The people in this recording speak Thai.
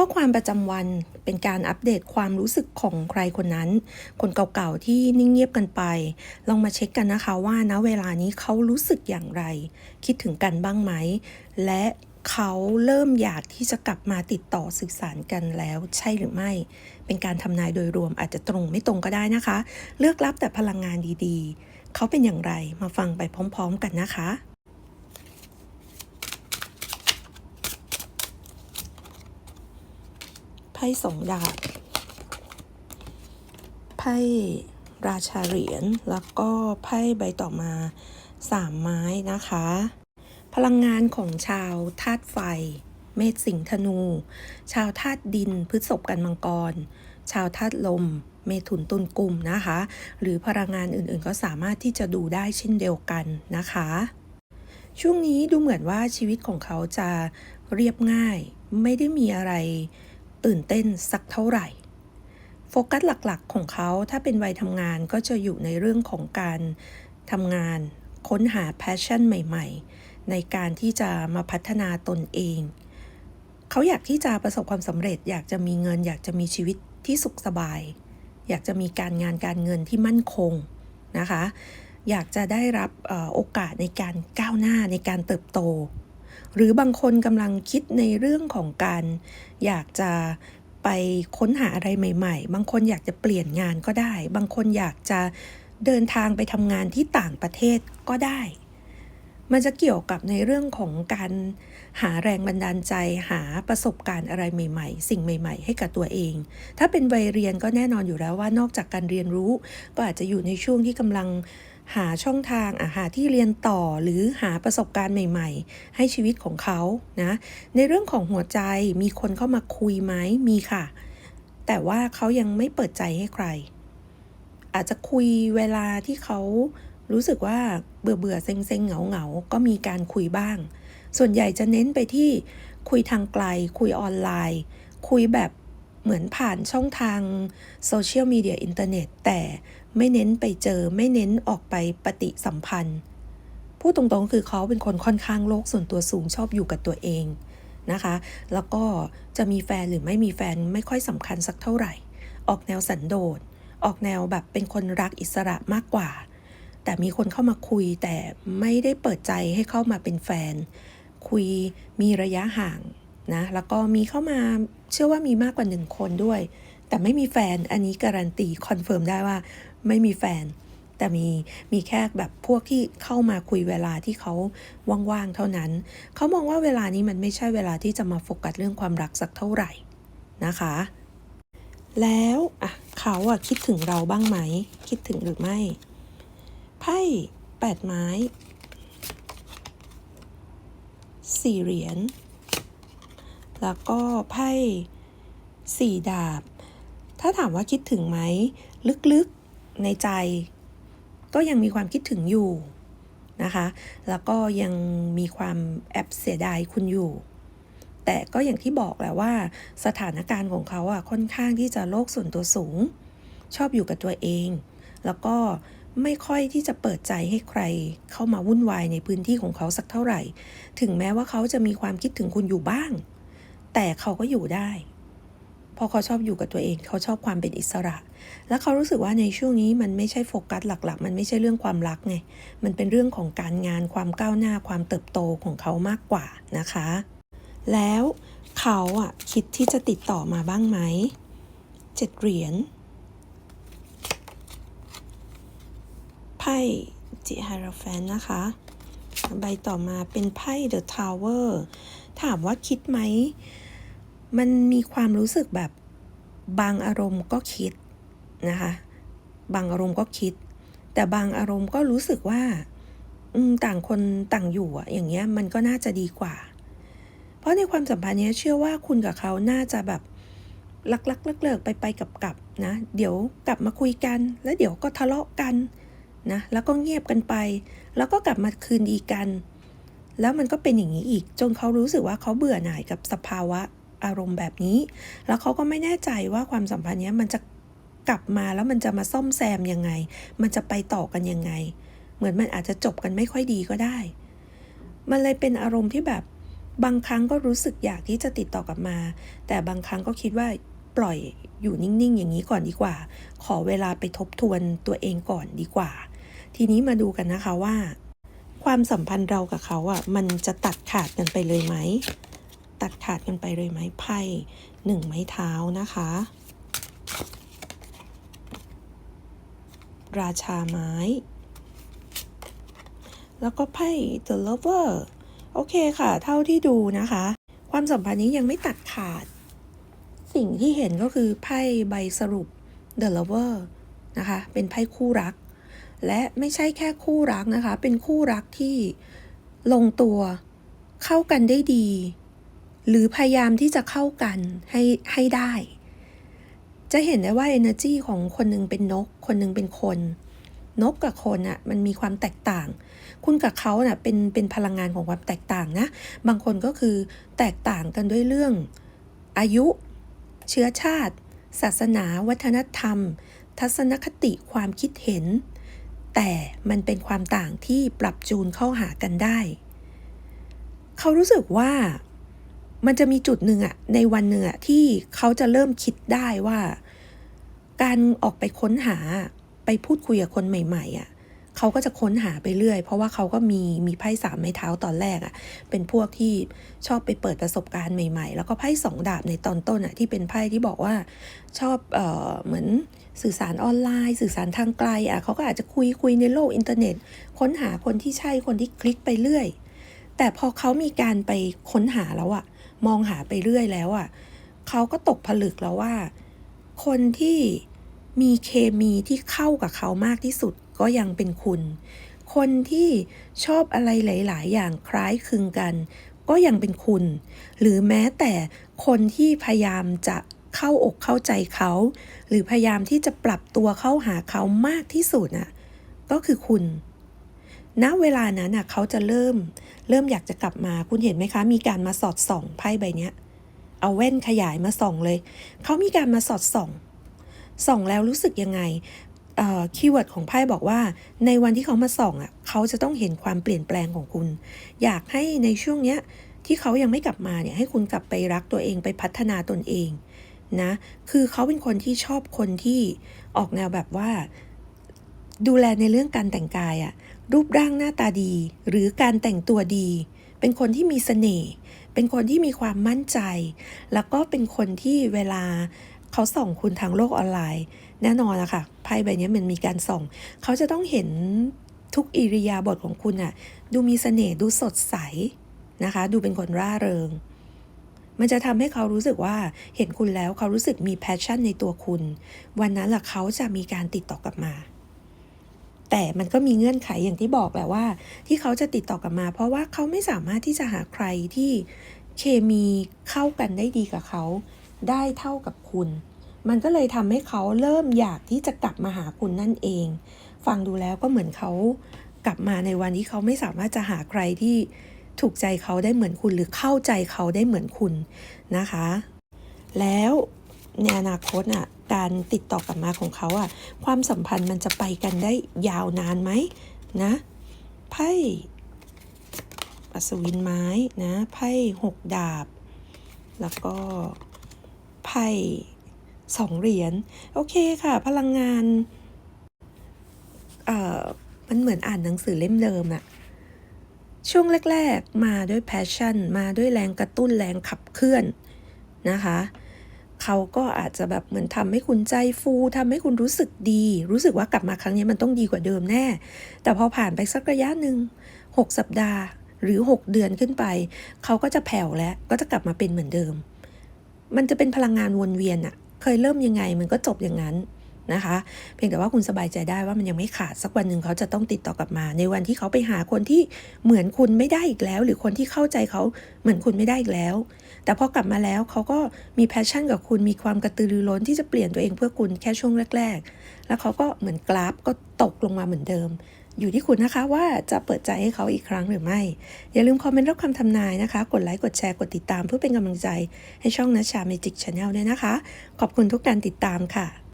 ข้อความประจำวันเป็นการอัปเดตความรู้สึกของใครคนนั้น คนเก่าๆที่นิ่งเงียบกันไป ลองมาเช็คกันนะคะว่าณเวลานี้เขารู้สึกอย่างไร คิดถึงกันบ้างไหม และเขาเริ่มอยากที่จะกลับมาติดต่อสื่อสารกันแล้วใช่หรือไม่ เป็นการทำนายโดยรวมอาจจะตรงไม่ตรงก็ได้นะคะ เลือกรับแต่พลังงานดีๆ เขาเป็นอย่างไรมาฟังไปพร้อม ๆ กันนะคะ ไพ่สองดาบ ไพ่ราชาเหรียญ แล้วก็ไพ่ใบต่อมาสามไม้นะคะ พลังงานของชาวธาตุไฟ เมษสิงธนู ชาวธาตุดินพฤษภกันมังกร ชาวธาตุลม เมถุนตุลกุมนะคะ หรือพลังงานอื่นๆ ก็สามารถที่จะดูได้เช่นเดียวกันนะคะ ช่วงนี้ดูเหมือนว่าชีวิตของเขาจะเรียบง่าย ไม่ได้มีอะไร ตื่นเต้นสักเท่าไหร่ โฟกัสหลักๆ ของเขาถ้าเป็นวัยทำงานก็จะอยู่ในเรื่องของการทำงาน ค้นหาแพชชั่นใหม่ ๆ ในการที่จะมาพัฒนาตนเอง เขาอยากที่จะประสบความสำเร็จ อยากจะมีเงิน อยากจะมีชีวิตที่สุขสบาย อยากจะมีการงานการเงินที่มั่นคงนะคะ อยากจะได้รับโอกาสในการก้าวหน้าในการเติบโต หรือบางคนกำลังคิดในเรื่องของการอยากจะไปค้นหาอะไรใหม่ ๆ บางคนอยากจะเปลี่ยนงานก็ได้ บางคนอยากจะเดินทางไปทำงานที่ต่างประเทศก็ได้ มันจะเกี่ยวกับในเรื่องของการหาแรงบันดาลใจ หาประสบการณ์อะไรใหม่ ๆ สิ่งใหม่ ๆ ให้กับตัวเอง ถ้าเป็นวัยเรียนก็แน่นอนอยู่แล้วว่านอกจากการเรียนรู้ ก็อาจจะอยู่ในช่วงที่กำลัง หาช่องทางอาหาที่เรียนต่อหรือหาประสบการณ์ใหม่ ๆ ให้ชีวิตของเขานะในเรื่องของหัวใจมีคนเข้ามาคุยไหมมีค่ะ แต่ว่าเขายังไม่เปิดใจให้ใคร อาจจะคุยเวลาที่เขารู้สึกว่าเบื่อเบื่อเซ็งเซ็งเหงาเหงาก็มีการคุยบ้าง ส่วนใหญ่จะเน้นไปที่คุยทางไกล คุยออนไลน์ คุยแบบเหมือนผ่านช่องทางโซเชียลมีเดียอินเทอร์เน็ตแต่ ไม่เน้นไปเจอไม่เน้นออกไปปฏิสัมพันธ์พูดตรงๆ คือเขาเป็นคนค่อนข้างโลกส่วนตัวสูงชอบอยู่กับตัวเองนะคะ แล้วก็จะมีแฟนหรือไม่มีแฟนไม่ค่อยสำคัญสักเท่าไหร่ ออกแนวสันโดษ ออกแนวแบบเป็นคนรักอิสระมากกว่า แต่มีคนเข้ามาคุยแต่ไม่ได้เปิดใจให้เข้ามาเป็นแฟน คุยมีระยะห่างนะ แล้วก็มีเข้ามาเชื่อว่ามีมากกว่าหนึ่งคนด้วย แต่ไม่มีแฟนอันนี้การันตีคอนเฟิร์มได้ว่า ไม่มีแฟน แต่มีมีแค่แบบพวกที่เข้ามาคุยเวลาที่เขาว่างๆเท่านั้น เขามองว่าเวลานี้มันไม่ใช่เวลาที่จะมาโฟกัสเรื่องความรักสักเท่าไหร่นะคะ แล้วอะเขาอะคิดถึงเราบ้างไหม คิดถึงหรือไม่ไพ่แปดไม้สี่เหรียญ แล้วก็ไพ่สี่ดาบ ถ้าถามว่าคิดถึงไหม ลึก ในใจ ก็ยังมีความคิดถึงอยู่นะคะ แล้วก็ยังมีความแอบเสียดายคุณอยู่ แต่ก็อย่างที่บอกแหละว่า สถานการณ์ของเขาอะค่อนข้างที่จะโลกส่วนตัวสูง ชอบอยู่กับตัวเอง แล้วก็ไม่ค่อยที่จะเปิดใจให้ใครเข้ามาวุ่นวายในพื้นที่ของเขาสักเท่าไหร่ ถึงแม้ว่าเขาจะมีความคิดถึงคุณอยู่บ้าง แต่เขาก็อยู่ได้ เพราะเขาชอบอยู่กับตัวเอง เขาชอบความเป็นอิสระ แล้วเขารู้สึกว่าในช่วงนี้มันไม่ใช่โฟกัสหลักๆ มันไม่ใช่เรื่องความรักไง มันเป็นเรื่องของการงานความก้าวหน้าความเติบโตของเขามากกว่านะคะ แล้วเขาอะคิดที่จะติดต่อมาบ้างไหมเจ็ดเหรียญไพ่จิฮาราแฟนนะคะ ใบต่อมาเป็นไพ่ The Tower ถามว่าคิดไหม มันมีความรู้สึกแบบบางอารมณ์ก็คิดนะคะ บางอารมณ์ก็คิด แต่บางอารมณ์ก็รู้สึกว่าต่างคนต่างอยู่อะอย่างเงี้ยมันก็น่าจะดีกว่า เพราะในความสัมพันธ์นี้เชื่อว่าคุณกับเขาน่าจะแบบลักลักเลิกเลิกไปไปกับกับๆนะเดี๋ยวกลับมาคุยกัน แล้วเดี๋ยวก็ทะเลาะกันนะแล้วก็เงียบกันไป แล้วก็กลับมาคืนดีกัน แล้วมันก็เป็นอย่างนี้อีก จนเขารู้สึกว่าเขาเบื่อหน่ายกับสภาวะ อารมณ์แบบนี้ แล้วเขาก็ไม่แน่ใจว่าความสัมพันธ์นี้มันจะกลับมาแล้วมันจะมาซ่อมแซมยังไง มันจะไปต่อกันยังไง เหมือนมันอาจจะจบกันไม่ค่อยดีก็ได้ มันเลยเป็นอารมณ์ที่แบบบางครั้งก็รู้สึกอยากที่จะติดต่อกลับมา แต่บางครั้งก็คิดว่าปล่อยอยู่นิ่งๆ อย่างนี้ก่อนดีกว่า ขอเวลาไปทบทวนตัวเองก่อนดีกว่า ทีนี้มาดูกันนะคะว่า ความสัมพันธ์เรากับเขาอะมันจะตัดขาดกันไปเลยไหม ตัดขาดกันไปเลยไหมไพ่หนึ่งไม้เท้านะคะ ราชาไม้ แล้วก็ไพ่ The Lover โอเคค่ะ เท่าที่ดูนะคะ ความสัมพันธ์นี้ยังไม่ตัดขาด สิ่งที่เห็นก็คือไพ่ใบสรุป The Lover นะคะ เป็นไพ่คู่รัก และไม่ใช่แค่คู่รักนะคะ เป็นคู่รักที่ลงตัวเข้ากันได้ดี หรือพยายามที่จะเข้ากันให้ให้ได้ จะเห็นได้ว่า energy ของคนหนึ่งเป็นนก คนหนึ่งเป็นคน นกกับคนอะ่ะมันมีความแตกต่าง คุณกับเขาเน่ะเป็นเป็นพลังงานของความแตกต่างนะ บางคนก็คือแตกต่างกันด้วยเรื่อง อายุ เชื้อชาติ ศาสนา วัฒนธรรม ทัศนคติความคิดเห็น แต่มันเป็นความต่างที่ปรับจูนเข้าหากันได้ เขารู้สึกว่า มันจะมีจุดหนึ่งอะในวันหนึ่งอะที่เขาจะเริ่มคิดได้ว่า การออกไปค้นหาไปพูดคุยกับคนใหม่ๆอะเขาก็จะค้นหาไปเรื่อย เพราะว่าเขาก็มีมีไพ่สามไม้เท้าตอนแรกอะเป็นพวกที่ชอบไปเปิดประสบการณ์ใหม่ ๆ แล้วก็ไพ่สองดาบในตอนต้นอะที่เป็นไพ่ที่บอกว่าชอบเออเหมือนสื่อสารออนไลน์ สื่อสารทางไกลอะเขาก็อาจจะคุยคุยในโลกอินเทอร์เน็ต ค้นหาคนที่ใช่คนที่คลิกไปเรื่อย แต่พอเขามีการไปค้นหาแล้วอะ มองหาไปเรื่อยแล้วอะ่ะเขาก็ตกผลึกแล้วว่า คนที่มีเคมีที่เข้ากับเขามากที่สุดก็ยังเป็นคุณ คนที่ชอบอะไรหลาย ๆ อย่างคล้ายคลึงกัน ก็ยังเป็นคุณ หรือแม้แต่คนที่พยายามจะเข้าอกเข้าใจเขา หรือพยายามที่จะปรับตัวเข้าหาเขามากที่สุดน่ะก็คือคุณ ณเวลานั้นน่ะเขาจะเริ่ม เริ่มอยากจะกลับมา คุณเห็นไหมคะ มีการมาสอดส่องไพ่ใบเนี้ยเอาแว่นขยายมาส่องเลย เขามีการมาสอดส่อง ส่องแล้วรู้สึกยังไงคีย์เวิร์ดของไพ่บอกว่า ในวันที่เขามาส่องอะเขาจะต้องเห็นความเปลี่ยนแปลงของคุณ อยากให้ในช่วงเนี้ยที่เขายังไม่กลับมาเนี่ยให้คุณกลับไปรักตัวเองไปพัฒนาตนเองนะคือเขาเป็นคนที่ชอบคนที่ออกแนวแบบว่า ดูแลในเรื่องการแต่งกายอะ รูปร่างหน้าตาดี หรือการแต่งตัวดี เป็นคนที่มีเสน่ห์ เป็นคนที่มีความมั่นใจ แล้วก็เป็นคนที่เวลาเขาส่องคุณทางโลกออนไลน์ แน่นอนนะคะไพ่ใบนี้มันมีการส่อง เขาจะต้องเห็นทุกอิริยาบถของคุณอะดูมีเสน่ห์ดูสดใสนะคะ ดูเป็นคนร่าเริง มันจะทำให้เขารู้สึกว่าเห็นคุณแล้วเขารู้สึกมีแพชชั่นในตัวคุณ วันนั้นแหละเขาจะมีการติดต่อกลับมา แต่มันก็มีเงื่อนไขอย่างที่บอกแหละว่า ที่เขาจะติดต่อกลับมา เพราะว่าเขาไม่สามารถที่จะหาใครที่เคมีเข้ากันได้ดีกับเขา ได้เท่ากับคุณ มันก็เลยทำให้เขาเริ่มอยากที่จะกลับมาหาคุณนั่นเอง ฟังดูแล้วก็เหมือนเขากลับมาในวันที่เขาไม่สามารถจะหาใครที่ถูกใจเขาได้เหมือนคุณหรือเข้าใจเขาได้เหมือนคุณนะคะ แล้ว ในอนาคตอะการติดต่อกลับมาของเขาอะความสัมพันธ์มันจะไปกันได้ยาวนานไหมนะไพ่อัศวินไม้นะไพ่หกดาบ แล้วก็ไพ่สองเหรียญโอเคค่ะ พลังงานเอ่อมันเหมือนอ่านหนังสือเล่มเดิมอะช่วงแรก ๆ มาด้วยแพชชั่น มาด้วยแรงกระตุ้นแรงขับเคลื่อนนะคะ เขาก็อาจจะแบบเหมือนทำให้คุณใจฟูทำให้คุณรู้สึกดี รู้สึกว่ากลับมาครั้งนี้มันต้องดีกว่าเดิมแน่ แต่พอผ่านไปสักระยะหนึ่งหกสัปดาห์ หรือ 6 เดือนขึ้นไป เขาก็จะแผ่วแล้วก็จะกลับมาเป็นเหมือนเดิม มันจะเป็นพลังงานวนเวียนอะเคยเริ่มยังไงมันก็จบอย่างนั้น นะคะ เพียงแต่ว่าคุณสบายใจได้ว่ามันยังไม่ขาดสักวันหนึ่งเขาจะต้องติดต่อกลับมา ในวันที่เขาไปหาคนที่เหมือนคุณไม่ได้อีกแล้ว หรือคนที่เข้าใจเขาเหมือนคุณไม่ได้อีกแล้ว แต่พอกลับมาแล้วเขาก็มีแพชชั่นกับคุณมีความกระตือรือร้นที่จะเปลี่ยนตัวเองเพื่อคุณแค่ช่วงแรก ๆ แล้วเขาก็เหมือนกราฟก็ตกลงมาเหมือนเดิมอยู่ที่คุณนะคะว่าจะเปิดใจให้เขาอีกครั้งหรือไม่ อย่าลืมคอมเมนต์รับคำทำนายนะคะ กดไลค์ กดแชร์ กดติดตามเพื่อเป็นกำลังใจให้ช่องนัชชาเมจิกชาแนลด้วยนะคะ ขอบคุณทุกการติดตามค่ะ